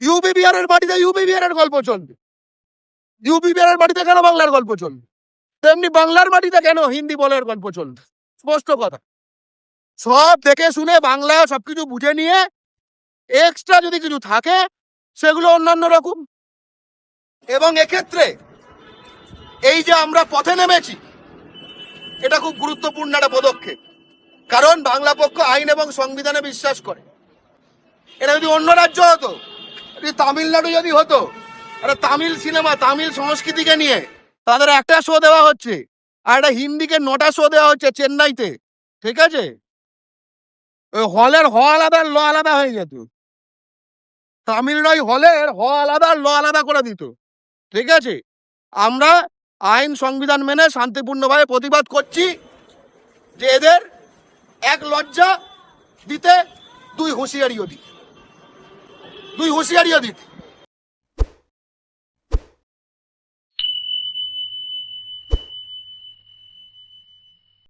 UP বিহারের মাটিতে UP বিহারের গল্প চলবে। ইউপি বিহারের মাটিতে কেন বাংলার গল্প চলবে? তেমনি বাংলার মাটিতে কেন হিন্দি বলের গল্প চলবে? স্পষ্ট কথা। সব দেখে শুনে বাংলা সবকিছু বুঝে নিয়ে এক্সট্রা যদি কিছু থাকে, সেগুলো অন্যান্য রকম। এবং এক্ষেত্রে এই যে আমরা পথে নেমেছি, এটা খুব গুরুত্বপূর্ণ একটা পদক্ষেপ। কারণ বাংলা পক্ষ আইন এবং সংবিধানে বিশ্বাস করে। এটা যদি অন্য রাজ্য হতো তামিলনাড়ু যদি হতো, একটা তামিল সিনেমা, তামিল সংস্কৃতিকে নিয়ে, তাদের একটা শো দেওয়া হচ্ছে, আর একটা হিন্দিকে নটা শো দেওয়া হচ্ছে চেন্নাইতে, ঠিক আছে? ওই হলের হ আলাদা, ল আলাদা হয়ে যেত। তামিল নয় হলের হ আলাদা, ল আলাদা করে দিত, ঠিক আছে? আমরা আইন, সংবিধান মেনে শান্তিপূর্ণভাবে প্রতিবাদ করছি যে এদের এক লজ্জা দিতে দুই হুঁশিয়ারিও দিতে দুই হুঁশিয়ারিও দিতে।